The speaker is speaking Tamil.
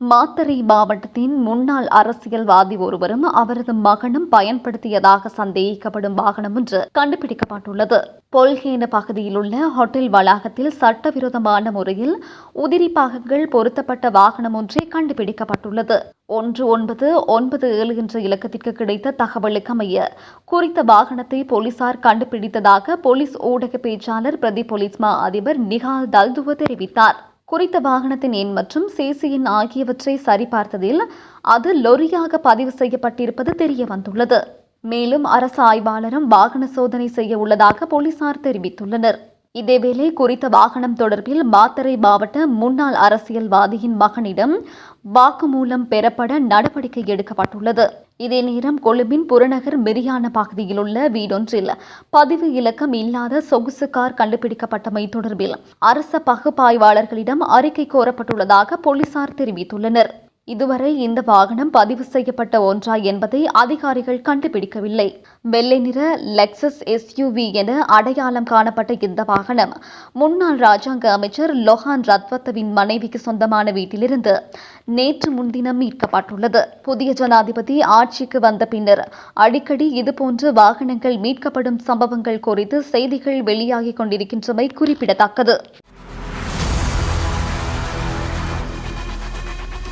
மாத்தறை மாவட்டத்தின் முன்னாள் அரசியல்வாதி ஒருவரும் அவரது மகனும் பயன்படுத்தியதாக சந்தேகிக்கப்படும் வாகனம் ஒன்று கண்டுபிடிக்கப்பட்டுள்ளது. பொல்கேன பகுதியில் உள்ள ஹோட்டல் வளாகத்தில் சட்டவிரோதமான முறையில் உதிரி பாகங்கள் பொருத்தப்பட்ட வாகனம் ஒன்றே கண்டுபிடிக்கப்பட்டுள்ளது. ஒன்று ஒன்பது ஒன்பது ஏழு என்ற இலக்கத்திற்கு கிடைத்த தகவலுக்கு அமைய குறித்த வாகனத்தை போலீசார் கண்டுபிடித்ததாக போலீஸ் ஊடக பேச்சாளர் பிரதி போலீஸ் மா அதிபர் நிகால் தல்துவ தெரிவித்தார். குறித்த வாகனத்தின் எண் மற்றும் சிசி எண் ஆகியவற்றை சரிபார்த்ததில் அது லொரியாக பதிவு செய்யப்பட்டிருப்பது தெரிய வந்துள்ளது மேலும் அரசு ஆய்வாளரும் வாகன சோதனை செய்ய உள்ளதாக போலீசார் தெரிவித்துள்ளனர். இதேவேளை குறித்த வாகனம் தொடர்பில் மாத்தறை மாவட்ட முன்னாள் அரசியல்வாதியின் மகனிடம் வாக்குமூலம் பெறப்பட நடவடிக்கை எடுக்கப்பட்டுள்ளது. இதே நேரம் கொழும்பின் புறநகர் மெரியான பகுதியில் உள்ள வீடொன்றில் பதிவு இலக்கம் இல்லாத சொகுசு கார் கண்டுபிடிக்கப்பட்டமை தொடர்பில் அரச பகுப்பாய்வாளர்களிடம் அறிக்கை கோரப்பட்டுள்ளதாக போலீசார் தெரிவித்துள்ளனர். இதுவரை இந்த வாகனம் பதிவு செய்யப்பட்ட ஒன்றா என்பதை அதிகாரிகள் கண்டுபிடிக்கவில்லை. வெள்ளை நிற லெக்சஸ் எஸ்யூவி என அடையாளம் காணப்பட்ட இந்த வாகனம் முன்னாள் ராஜாங்க அமைச்சர் லொஹான் ரத்வத்தவின் மனைவிக்கு சொந்தமான வீட்டிலிருந்து நேற்று முன்தினம் மீட்கப்பட்டுள்ளது. புதிய ஜனாதிபதி ஆட்சிக்கு வந்த பின்னர் அடிக்கடி இதுபோன்ற வாகனங்கள் மீட்கப்படும் சம்பவங்கள் குறித்து செய்திகள் வெளியாகிக் கொண்டிருக்கின்றமை குறிப்பிடத்தக்கது.